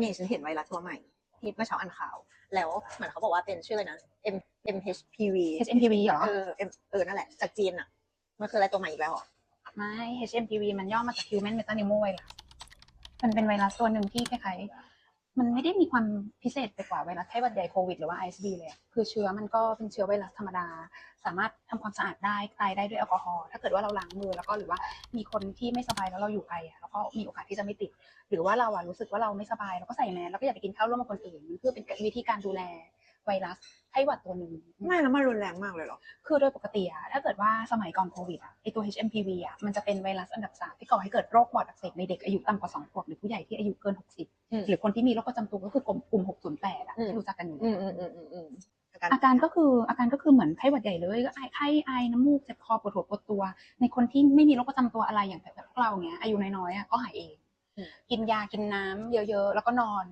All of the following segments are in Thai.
นี่ฉันเห็นไวรัสตัวใหม่ที่เมื่อเช้าอ่านข่าว แล้วเหมือนเขาบอกว่าเป็นชื่ออะไรนะ M MHPV HMPV เหรอ เออ M เออนั่นแหละ จากจีนอะ มันคืออะไรตัวใหม่อีกแล้วเหรอไม่ HMPV มันย่อมาจาก Human Metapneumovirus มันเป็นไวรัสตัวหนึ่งที่คล้ายๆ มันไม่ได้มีความพิเศษไปกว่าไวรัสไข้หวัดใหญ่โควิดหรือว่า ISV เลยอะคือเชื้อมันก็เป็นเชื้อไวรัสธรรมดา สามารถทำความสะอาดได้ตายได้ด้วยแอลกอฮอล์ถ้าเกิดว่าเราล้างมือแล้วก็หรือว่ามีคนที่ไม่สบายแล้วเราอยู่ไกลอะแล้วก็มีโอกาสที่จะไม่ติด หรือว่าเราอะรู้สึกว่าเราไม่สบายเราก็ใส่แมสแล้วก็อย่าไปกินข้าวร่วมกับคนอื่นมันเพื่อเป็นวิธีการดูแลไวรัสไข้หวัดตัวหนึ่งไม่แล้วมันรุนแรงมากเลยเหรอ คือโดยปกติอะถ้าเกิดว่าสมัยก่อนโควิดอะไอตัว HMPV อะมันจะเป็นไวรัสอันดับสามที่ก่อให้เกิดโรคปอดอักเสบในเด็กอายุต่ำกว่า2ขวบหรือผู้ใหญ่ที่อายุเกินอืม60 หรือคนที่มีโรคประจำตัวก็คือกลุ่มกลุ่ม608อะอืมที่รู้จักกันอยู่อืมอืมอืมอืมอืมอาการอาการก็คืออาการก็คือเหมือนไข้หวัดใหญ่เลยก็ไอไข้ไอน้ำมูกเจ็บคอปวดหัวปวดตัว ในคนที่ไม่มีโรคประจำตัวอะไรอย่างแบบพวกเราเนี้ยอายุน้อยๆอะก็หายเอง กินยากินน้ำเยอะๆ แล้วก็นอน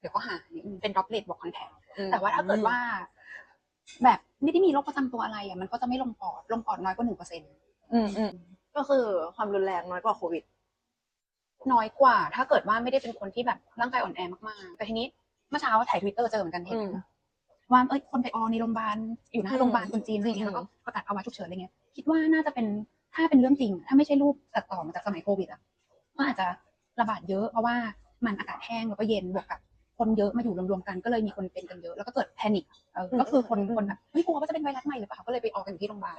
เดี๋ยวก็หายเป็นดรอปเลตบอกคอนแทคอืมแต่ว่าถ้าเกิดว่า แบบไม่ได้มีโรคประจำตัวอะไรอะมันก็จะไม่ลงปอดลงปอดน้อยกว่าหนึ่งเปอร์เซ็นต์อืมอืมก็คือความรุนแรงน้อยกว่าโควิด น้อยกว่า ถ้าเกิดว่าไม่ได้เป็นคนที่แบบร่างกายอ่อนแอมากๆแต่ทีนี้เมื่อเช้าถ่ายทวิตเตอร์เจอเหมือนกันเห็นอืมว่าเอ้ยคนไปออในโรงพยาบาลอยู่หน้าอืมโรงพยาบาลคนจีนอะไรอย่างเงี้ยอืมแล้วก็ประกาศภาวะฉุกเฉินอะไรเงี้ยคิดว่าน่าจะเป็นถ้าเป็นเรื่องจริง ถ้าไม่ใช่รูปตัดต่อมาจากสมัยโควิดอะก็อาจจะระบาดเยอะเพราะว่ามันอากาศแห้งแล้วก็เย็นบวกกับคนเยอะมาอยู่รวมๆกันก็เลยมีคนเป็นกันเยอะแล้วก็เกิดแพนิคเออก็คือคนคนแบบเฮ้ยกลัวว่าจะเป็นไวรัสใหม่หรือเปล่าก็เลยไปออกกันอยู่ที่โรงพยาบาล